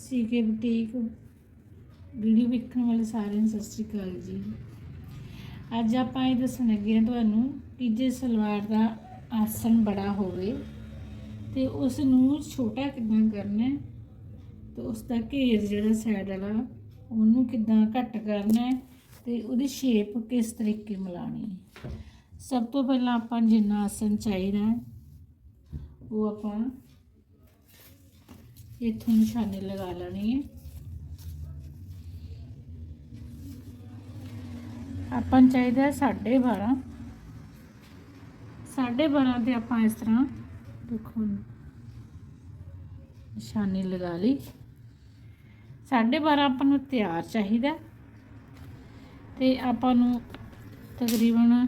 ਸੀਕੇ boutique video ਵੇਖਣ ਵਾਲੇ ਸਾਰਿਆਂ ਨੂੰ ਸਤਿ ਸ਼੍ਰੀ ਅਕਾਲ ਜੀ। ਅੱਜ ਆਪਾਂ ਇਹ ਦੱਸਣ ਲੱਗੇ ਹਾਂ ਤੁਹਾਨੂੰ ਕਿ ਜੇ ਸਲਵਾਰ ਦਾ ਆਸਣ ਬੜਾ ਹੋਵੇ ਤੇ ਉਸ ਨੂੰ ਛੋਟਾ ਕਿੱਦਾਂ ਕਰਨਾ ਹੈ ਤੇ ਉਸ ਦਾ ਘੇਰ ਜਿਹੜਾ ਸਾਈਡ ਵਾਲਾ, ਉਹਨੂੰ ਕਿੱਦਾਂ ਘੱਟ ਕਰਨਾ ਹੈ ਤੇ ਉਹਦੀ ਸ਼ੇਪ ਕਿਸ ਤਰੀਕੇ ਮਿਲਾਣੀ ਹੈ। ਸਭ ਤੋਂ ਪਹਿਲਾਂ ਆਪਾਂ ਜਿੰਨਾ ਆਸਣ ਚਾਹੀਦਾ ਉਹ ਆਪਾਂ ਇੱਥੋਂ ਨਿਸ਼ਾਨੀ ਲਗਾ ਲੈਣੀ ਹੈ ਆਪਾਂ ਨੂੰ ਚਾਹੀਦਾ ਹੈ ਸਾਢੇ 12 ਸਾਢੇ 12 ਤੇ ਆਪਾਂ ਇਸ ਤਰ੍ਹਾਂ ਦੇਖੋ ਨਿਸ਼ਾਨੀ ਲਗਾ ਲਈ। ਸਾਢੇ 12 ਆਪਾਂ ਨੂੰ ਤਿਆਰ ਚਾਹੀਦਾ ਤੇ ਆਪਾਂ ਨੂੰ ਤਕਰੀਬਨ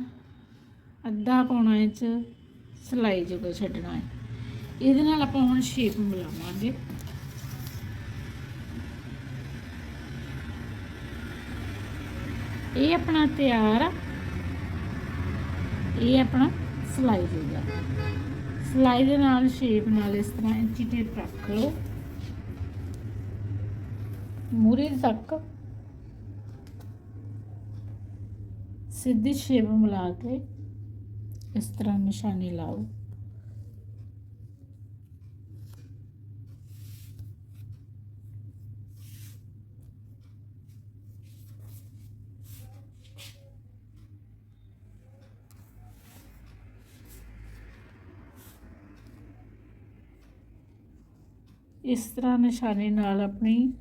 ਅੱਧਾ ਪੌਣਾ ਇੰਚ ਸਲਾਈ ਜੋਗਾ ਛੱਡਣਾ ਹੈ। ਇਹਦੇ ਨਾਲ ਆਪਾਂ ਹੁਣ ਸ਼ੇਪ ਮਿਲਾਵਾਂਗੇ। ਇਹ ਆਪਣਾ ਤਿਆਰ ਆ। ਇਹ ਆਪਣਾ ਸਲਾਈ ਜੋਗਾ ਸਲਾਈ ਦੇ ਨਾਲ ਸ਼ੇਪ ਨਾਲ ਇਸ ਤਰ੍ਹਾਂ ਇੰਚੀ ਟੇਪ ਰੱਖ ਲਓ। ਮੂਰੇ ਤੱਕ ਸਿੱਧੀ ਸ਼ੇਪ ਮਿਲਾ ਕੇ ਇਸ ਤਰ੍ਹਾਂ ਨਿਸ਼ਾਨੀ ਲਾਓ। ਇਸ ਤਰ੍ਹਾਂ ਨਿਸ਼ਾਨੇ ਨਾਲ ਆਪਣੀ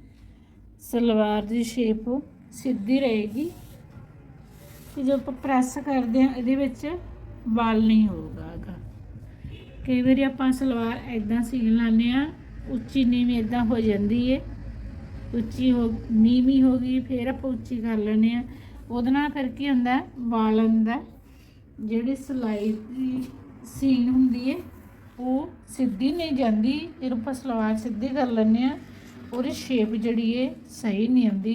ਸਲਵਾਰ ਦੀ ਸ਼ੇਪ ਸਿੱਧੀ ਰਹੇਗੀ ਤੇ ਜੋ ਆਪਾਂ ਪ੍ਰੈਸ ਕਰਦੇ ਹਾਂ, ਇਹਦੇ ਵਿੱਚ ਵਾਲ ਨਹੀਂ ਹੋਊਗਾ ਕਈ ਵਾਰੀ ਆਪਾਂ ਸਲਵਾਰ ਐਦਾਂ ਸੀਨ ਲਾਉਂਦੇ ਆ ਉੱਚੀ ਨੀਵੀਂ ਐਦਾਂ ਹੋ ਜਾਂਦੀ ਏ। ਉੱਚੀ ਹੋ, ਨੀਵੀਂ ਹੋ ਗਈ, ਫਿਰ ਆਪਾਂ ਉੱਚੀ ਕਰ ਲੈਂਦੇ ਆ ਉਹਦੇ ਨਾਲ ਫਿਰ ਕੀ ਹੁੰਦਾ ਹੈ? ਵਾਲਾਂ ਦਾ ਜਿਹੜੀ ਸਲਾਈ ਦੀ ਸੀਨ ਹੁੰਦੀ ਏ ਉਹ ਸਿੱਧੀ ਨਹੀਂ ਜਾਂਦੀ। ਜਦੋਂ ਆਪਾਂ ਸਲਵਾਰ ਸਿੱਧੀ ਕਰ ਲੈਂਦੇ ਆ ਉਹਦੀ ਸ਼ੇਪ ਜਿਹੜੀ ਏ, ਸਹੀ ਨਹੀਂ ਆਉਂਦੀ।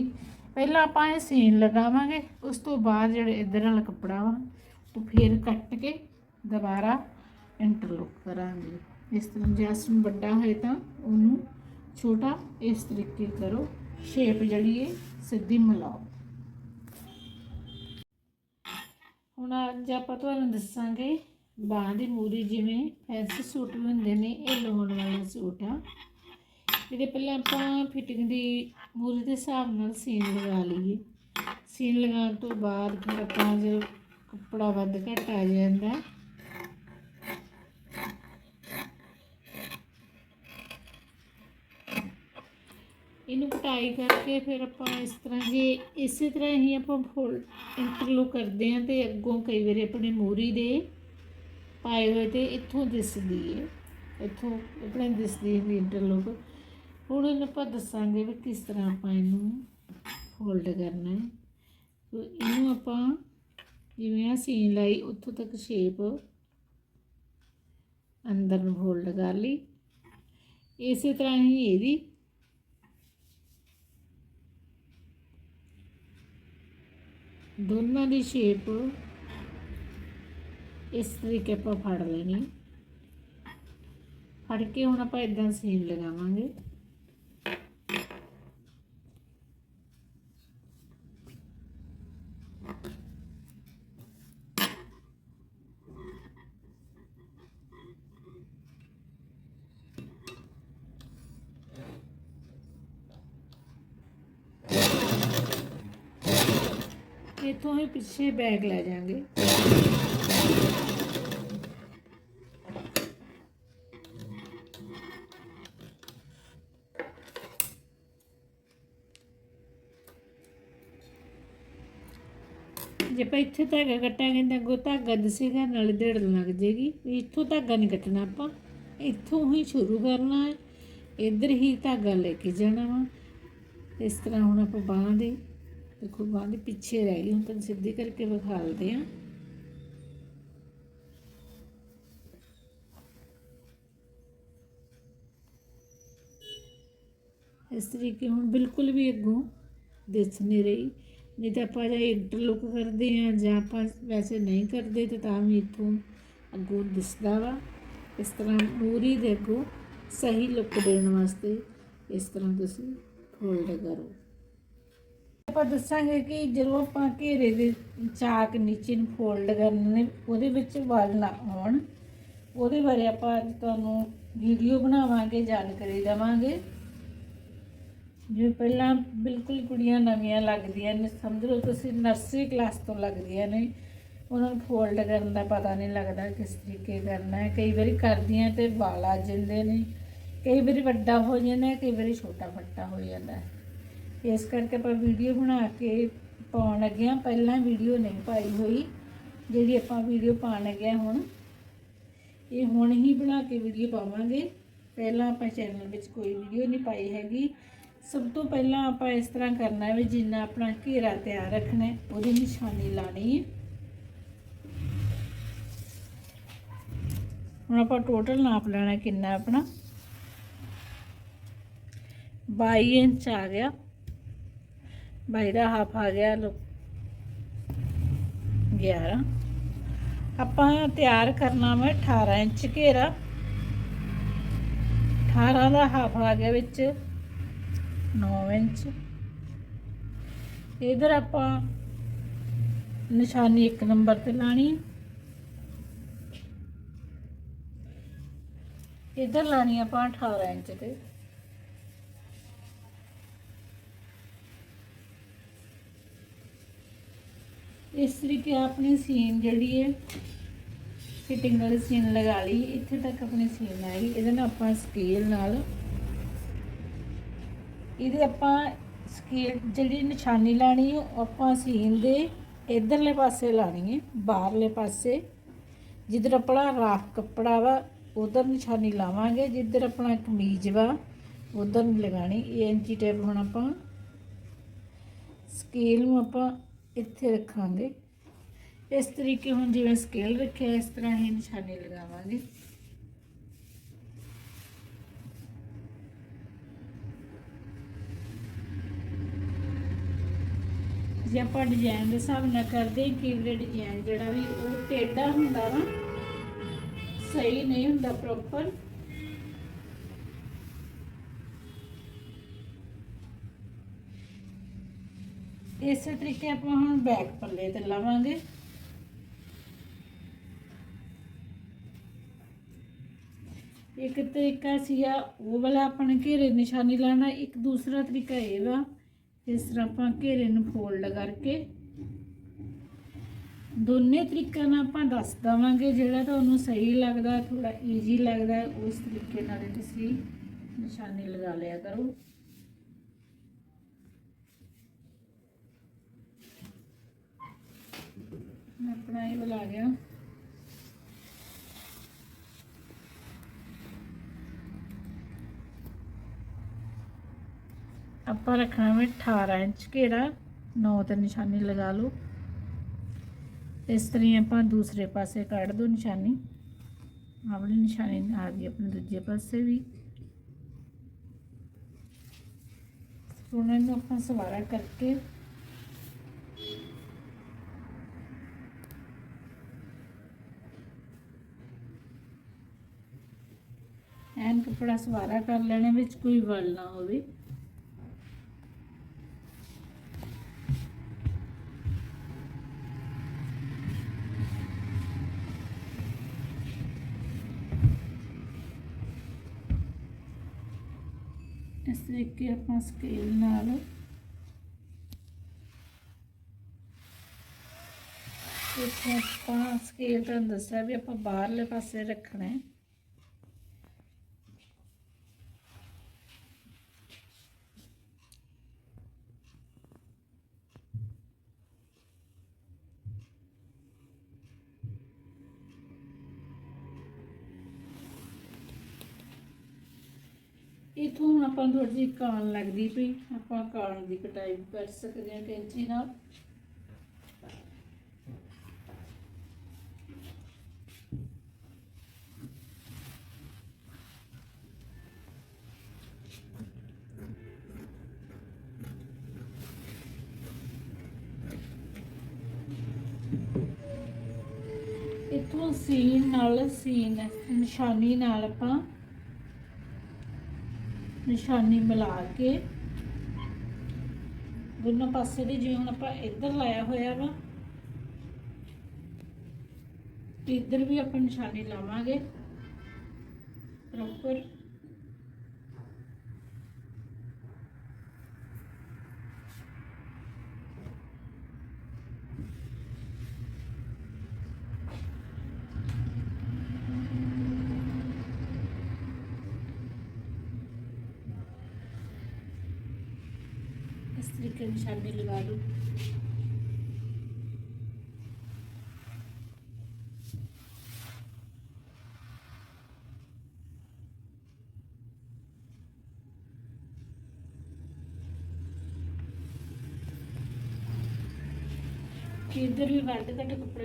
ਪਹਿਲਾਂ ਆਪਾਂ ਇਹ ਸੀਨ ਲਗਾਵਾਂਗੇ। ਉਸ ਤੋਂ ਬਾਅਦ ਜਿਹੜਾ ਇਧਰ ਵਾਲਾ ਕੱਪੜਾ ਵਾ, ਉਹ ਫੇਰ ਕੱਟ ਕੇ ਦੁਬਾਰਾ ਇੰਟਰਲੋਕ ਕਰਾਂਗੇ। ਇਸ ਤਰ੍ਹਾਂ ਜੇ ਆਸਣ ਵੱਡਾ ਹੋਏ ਤਾਂ ਉਹਨੂੰ ਛੋਟਾ ਇਸ ਤਰੀਕੇ ਕਰੋ। ਸ਼ੇਪ ਜਿਹੜੀ ਏ, ਸਿੱਧੀ ਮਿਲਾਓ। ਹੁਣ ਅੱਜ ਆਪਾਂ ਤੁਹਾਨੂੰ ਦੱਸਾਂਗੇ ਬਾਂਹ ਦੀ ਮੂਰੀ ਜਿਵੇਂ ਫੈਂਸੀ ਸੂਟ ਵੀ ਹੁੰਦੇ ਨੇ, ਇਹ ਲਾਉਣ ਵਾਲਾ ਸੂਟ ਆ। ਇਹਦੇ ਪਹਿਲਾਂ ਆਪਾਂ ਫਿਟਿੰਗ ਦੀ ਮੂਰੀ ਦੇ ਹਿਸਾਬ ਨਾਲ ਸੀਨ ਲਗਾ ਲਈਏ। ਸੀਨ ਲਗਾਉਣ ਤੋਂ ਬਾਅਦ ਫਿਰ ਆਪਾਂ ਜੋ ਕੱਪੜਾ ਵੱਧ ਘੱਟ ਆ ਜਾਂਦਾ ਇਹਨੂੰ ਕਟਾਈ ਕਰਕੇ ਫਿਰ ਆਪਾਂ ਇਸ ਤਰ੍ਹਾਂ ਜੇ ਇਸੇ ਤਰ੍ਹਾਂ ਹੀ ਆਪਾਂ ਫੋਲ ਇੰਟਰਲੋ ਕਰਦੇ ਹਾਂ ਤੇ ਅੱਗੋਂ ਕਈ ਵਾਰੀ ਆਪਣੇ ਮੂਰੀ ਦੇ ਪਾਏ ਹੋਏ ਤੇ ਇੱਥੋਂ ਦਿਸਦੀ ਹੈ ਇੱਥੋਂ ਆਪਣੇ ਦਿਸਦੀ ਹੈ ਇੰਟਰਲੋਕ ਹੁਣ ਇਹਨੂੰ ਆਪਾਂ ਦੱਸਾਂਗੇ ਵੀ ਕਿਸ ਤਰ੍ਹਾਂ ਆਪਾਂ ਇਹਨੂੰ ਫੋਲਡ ਕਰਨਾ ਹੈ ਤੇ ਇਹਨੂੰ ਆਪਾਂ ਜਿਵੇਂ ਆ ਸੀਨ ਲਾਈ, ਉੱਥੋਂ ਤੱਕ ਸ਼ੇਪ ਅੰਦਰ ਨੂੰ ਫੋਲਡ ਕਰ ਲਈ। ਇਸੇ ਤਰ੍ਹਾਂ ਹੀ ਇਹਦੀ ਦੋਨਾਂ ਦੀ ਸ਼ੇਪ ਇਸ ਤਰੀਕੇ ਆਪਾਂ ਫੜ ਲੈਣੀ ਫੜ ਕੇ ਹੁਣ ਆਪਾਂ ਇਦਾਂ ਸੀਨ ਲਗਾਵਾਂਗੇ। ਇੱਥੋਂ ਹੀ ਪਿੱਛੇ ਬੈਗ ਲੈ ਜਾਾਂਗੇ। ਆਪਾਂ ਇੱਥੇ ਧਾਗਾ ਕੱਟਾਂਗੇ ਤਾਂ ਅੱਗੋਂ ਧਾਗਾ ਦਿਸੇਗਾ ਨਾਲ ਢੇੜ ਲੱਗ ਜੇਗੀ। ਇੱਥੋਂ ਧਾਗਾ ਨਹੀਂ ਕੱਟਣਾ ਆਪਾਂ। ਇੱਥੋਂ ਹੀ ਸ਼ੁਰੂ ਕਰਨਾ ਹੈ। ਇੱਧਰ ਹੀ ਧਾਗਾ ਲੈ ਕੇ ਜਾਣਾ ਵਾ। ਇਸ ਤਰ੍ਹਾਂ ਹੁਣ ਆਪਾਂ ਬਾਹਾਂ ਦੇ, ਦੇਖੋ ਬਾਹਾਂ ਦੇ ਪਿੱਛੇ ਰਹਿ ਗਈ ਹੁਣ ਤਾਂ ਸਿੱਧੀ ਕਰਕੇ ਵਿਖਾਲਦੇ ਆ ਇਸ ਤਰੀਕੇ ਹੁਣ ਬਿਲਕੁਲ ਵੀ ਅੱਗੋਂ ਦਿਸ ਨਹੀਂ ਰਹੀ। ਨਹੀਂ ਤਾਂ ਆਪਾਂ ਜੇ ਇੰਟਰਲੁੱਕ ਕਰਦੇ ਆ ਜਾਂ ਆਪਾਂ ਵੈਸੇ ਨਹੀਂ ਕਰਦੇ ਤੇ ਤਾਂ ਵੀ ਇੱਥੋਂ ਅੱਗੋਂ ਦਿਸਦਾ ਵਾ। ਇਸ ਤਰ੍ਹਾਂ ਪੂਰੀ ਦੇ ਅੱਗੋਂ ਸਹੀ ਲੁੱਕ ਦੇਣ ਵਾਸਤੇ ਇਸ ਤਰ੍ਹਾਂ ਤੁਸੀਂ ਫੋਲਡ ਕਰੋ। ਆਪਾਂ ਦੱਸਾਂਗੇ ਕਿ ਜਦੋਂ ਆਪਾਂ ਘੇਰੇ ਦੇ ਚਾਕ ਨੀਚੇ ਨੂੰ ਫੋਲਡ ਕਰਨੇ ਨੇ, ਉਹਦੇ ਵਿੱਚ ਵਲ ਨਾ ਆਉਣ। ਉਹਦੇ ਬਾਰੇ ਆਪਾਂ ਅੱਜ ਤੁਹਾਨੂੰ ਵੀਡੀਓ ਬਣਾਵਾਂਗੇ, ਜਾਣਕਾਰੀ ਦੇਵਾਂਗੇ। ਜਿਵੇਂ ਪਹਿਲਾਂ ਬਿਲਕੁਲ ਕੁੜੀਆਂ ਨਵੀਆਂ ਲੱਗਦੀਆਂ ਨੇ, ਸਮਝ ਲਓ ਤੁਸੀਂ ਨਰਸਰੀ ਕਲਾਸ ਤੋਂ ਲੱਗਦੀਆਂ ਨੇ, ਉਹਨਾਂ ਨੂੰ ਫੋਲਡ ਕਰਨ ਦਾ ਪਤਾ ਨਹੀਂ ਲੱਗਦਾ ਕਿਸ ਤਰੀਕੇ ਕਰਨਾ ਹੈ। ਕਈ ਵਾਰੀ ਕਰਦੀਆਂ ਤੇ ਵਾਲ ਆ ਜਾਂਦੇ ਨੇ, ਕਈ ਵਾਰੀ ਵੱਡਾ ਹੋ ਜਾਂਦਾ, ਕਈ ਵਾਰੀ ਛੋਟਾ ਫੱਟਾ ਹੋ ਜਾਂਦਾ ਇਸ ਕਰਕੇ ਆਪਾਂ ਵੀਡੀਓ ਬਣਾ ਕੇ ਪਾਉਣ ਲੱਗੇ ਹਾਂ। ਪਹਿਲਾਂ ਵੀਡੀਓ ਨਹੀਂ ਪਾਈ ਹੋਈ, ਜਿਹੜੀ ਆਪਾਂ ਵੀਡੀਓ ਪਾਉਣ ਲੱਗੇ ਹੁਣ, ਇਹ ਹੁਣ ਹੀ ਬਣਾ ਕੇ ਵੀਡੀਓ ਪਾਵਾਂਗੇ। ਪਹਿਲਾਂ ਆਪਾਂ ਚੈਨਲ ਵਿੱਚ ਕੋਈ ਵੀਡੀਓ ਨਹੀਂ ਪਾਈ ਹੈਗੀ। ਸਭ ਤੋਂ ਪਹਿਲਾਂ ਆਪਾਂ ਇਸ ਤਰ੍ਹਾਂ ਕਰਨਾ ਹੈ ਵੀ ਜਿੰਨਾ ਆਪਣਾ ਘੇਰਾ ਤਿਆਰ ਰੱਖਣਾ ਹੈ, ਉਹਦੀ ਨਿਸ਼ਾਨੀ ਲਾਣੀ ਹੈ। ਹੁਣ ਆਪਾਂ ਟੋਟਲ ਨਾਪ ਲੈਣਾ ਕਿੰਨਾ ਆਪਣਾ। 22 ਇੰਚ ਆ ਗਿਆ। 22 ਦਾ ਹਾਫ ਆ ਗਿਆ ਲੋ 11 ਆਪਾਂ ਤਿਆਰ ਕਰਨਾ ਵਾ 18 ਇੰਚ ਘੇਰਾ। 18 ਦਾ ਹਾਫ ਆ ਗਿਆ ਵਿੱਚ। 9 ਇੰਚ। ਇਧਰ ਆਪਾਂ ਨਿਸ਼ਾਨੀ ਇੱਕ ਨੰਬਰ ਤੇ ਲਾਣੀ। ਹੈ ਇਧਰ ਲਾਣੀ ਆਪਾਂ 18 ਇੰਚ ਤੇ। ਇਸ ਤਰੀਕੇ ਆਪਣੀ ਸੀਨ ਜਿਹੜੀ ਹੈ, ਫਿਟਿੰਗ ਵਾਲੀ ਸੀਨ ਲਗਾ ਲਈ। ਇੱਥੇ ਤੱਕ ਆਪਣੀ ਸੀਨ ਆਈ। ਇਹਦੇ ਨਾਲ ਆਪਾਂ ਸਕੇਲ ਨਾਲ ਇਹਦੇ ਆਪਾਂ ਸਕੇਲ ਜਿਹੜੀ ਨਿਸ਼ਾਨੀ ਲਾਣੀ ਹੈ, ਉਹ ਆਪਾਂ ਸੀਨ ਦੇ ਇਧਰਲੇ ਪਾਸੇ ਲਾਣੀ ਹੈ, ਬਾਹਰਲੇ ਪਾਸੇ। ਜਿੱਧਰ ਆਪਣਾ ਰਾਫ ਕੱਪੜਾ ਵਾ, ਉਧਰ ਨਿਸ਼ਾਨੀ ਲਾਵਾਂਗੇ। ਜਿੱਧਰ ਆਪਣਾ ਕਮੀਜ਼ ਵਾ, ਉਧਰ ਨਹੀਂ ਲਗਾਣੀ ਇਹ ਇੰਚੀ ਟੇਪ ਹੁਣ ਆਪਾਂ ਸਕੇਲ ਨੂੰ ਆਪਾਂ ਇੱਥੇ ਰੱਖਾਂਗੇ। ਇਸ ਤਰੀਕੇ ਹੁਣ ਜਿਵੇਂ ਸਕੇਲ ਰੱਖਿਆ, ਇਸ ਤਰ੍ਹਾਂ ਹੀ ਨਿਸ਼ਾਨੀ ਲਗਾਵਾਂਗੇ। ਜੇ ਆਪਾਂ ਡਿਜ਼ਾਈਨ ਦੇ ਹਿਸਾਬ ਨਾਲ ਕਰਦੇ ਹਾਂ ਕਿ ਡਿਜ਼ਾਈਨ ਜਿਹੜਾ ਵੀ ਉਹ ਟੇਢਾ ਹੁੰਦਾ ਵਾ, ਸਹੀ ਨਹੀਂ ਹੁੰਦਾ ਪ੍ਰੋਪਰ ਇਸੇ ਤਰੀਕੇ ਆਪਾਂ ਹੁਣ ਬੈਕ ਪੱਲੇ ਤੇ ਲਾਵਾਂਗੇ। ਇੱਕ ਤਰੀਕਾ ਸੀਗਾ, ਉਹ ਵਾਲਾ ਆਪਾਂ ਨੇ ਘੇਰੇ ਨਿਸ਼ਾਨੀ ਲਾਣਾ ਇੱਕ ਦੂਸਰਾ ਤਰੀਕਾ ਇਹ ਵਾ ਇਸ ਤਰ੍ਹਾਂ ਆਪਾਂ ਘੇਰੇ ਨੂੰ ਫੋਲਡ ਕਰਕੇ ਦੋਨੇ ਤਰੀਕਿਆਂ ਨਾਲ ਆਪਾਂ ਦੱਸ ਦਵਾਂਗੇ ਜਿਹੜਾ ਤੁਹਾਨੂੰ ਸਹੀ ਲੱਗਦਾ ਥੋੜਾ ਈਜ਼ੀ ਲੱਗਦਾ, ਉਸ ਤਰੀਕੇ ਨਾਲ ਤੁਸੀਂ ਨਿਸ਼ਾਨੀ ਲਗਾ ਲਿਆ ਕਰੋ। ਆਪਣਾ ਇਹ ਬੁਲਾ ਗਿਆ ਆਪਾਂ ਰੱਖਣਾ ਹੈ 18 ਇੰਚ ਘੇਰਾ 9 ਤੇ ਨਿਸ਼ਾਨੀ ਲਗਾ ਲਓ। ਇਸ ਤਰ੍ਹਾਂ ਆਪਾਂ ਦੂਸਰੇ ਪਾਸੇ ਕੱਢ ਦੋ ਨਿਸ਼ਾਨੀ। ਆਪਣੀ ਨਿਸ਼ਾਨੀ ਆ ਗਈ ਆਪਣੇ ਦੂਜੇ ਪਾਸੇ ਵੀ। ਹੁਣ ਇਹਨੂੰ ਆਪਾਂ ਸਵਾਰਾ ਕਰਕੇ ਐਨ ਕਪੜਾ ਸਵਾਰਾ ਕਰ ਲੈਣੇ, ਵਿੱਚ ਕੋਈ ਵਲ ਨਾ ਹੋਵੇ। ਇਸ ਤਰੀਕੇ ਆਪਾਂ ਸਕੇਲ ਨਾਲ। ਇੱਥੇ ਆਪਾਂ ਸਕੇਲ ਤੁਹਾਨੂੰ ਦੱਸਿਆ ਵੀ ਆਪਾਂ ਬਾਹਰਲੇ ਪਾਸੇ ਰੱਖਣਾ ਹੈ। ਇਥੋਂ ਹੁਣ ਆਪਾਂ ਨੂੰ ਥੋੜੀ ਜਿਹੀ ਕਾਣ ਲੱਗਦੀ ਪਈ, ਆਪਾਂ ਕਾਣ ਦੀ ਕਟਾਈ ਕਰ ਸਕਦੇ ਹਾਂ ਕੈਂਚੀ ਨਾਲ। ਇਥੋਂ ਸੀਨ ਨਾਲ, ਸੀਨ, ਨਿਸ਼ਾਨੀ ਨਾਲ ਆਪਾਂ ਨਿਸ਼ਾਨੀ ਮਿਲਾ ਕੇ ਦੋਨੋਂ ਪਾਸੇ ਦੀ, ਜਿਵੇਂ ਹੁਣ ਆਪਾਂ ਇੱਧਰ ਲਾਇਆ ਹੋਇਆ ਵਾ, ਤੇ ਇੱਧਰ ਵੀ ਆਪਾਂ ਨਿਸ਼ਾਨੀ ਲਾਵਾਂਗੇ ਪ੍ਰੋਪਰ ఇట్లండి షర్డీలు కాదు ఇద్దరు వంట దగ్గర ఇప్పుడు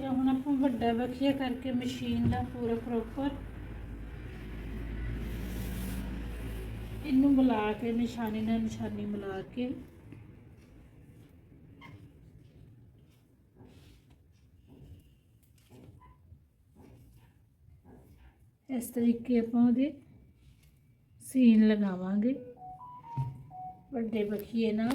ਤਰ੍ਹਾਂ ਹੁਣ ਆਪਾਂ ਵੱਡਾ ਬਖੀਆ ਕਰਕੇ ਮਸ਼ੀਨ ਦਾ ਪੂਰਾ ਪ੍ਰੋਪਰ ਇਹਨੂੰ ਮਿਲਾ ਕੇ, ਨਿਸ਼ਾਨੀ ਨਾਲ ਨਿਸ਼ਾਨੀ ਮਿਲਾ ਕੇ ਇਸ ਤਰੀਕੇ ਆਪਾਂ ਉਹਦੇ ਸੀਨ ਲਗਾਵਾਂਗੇ ਵੱਡੇ ਬਖੀਏ ਨਾਲ।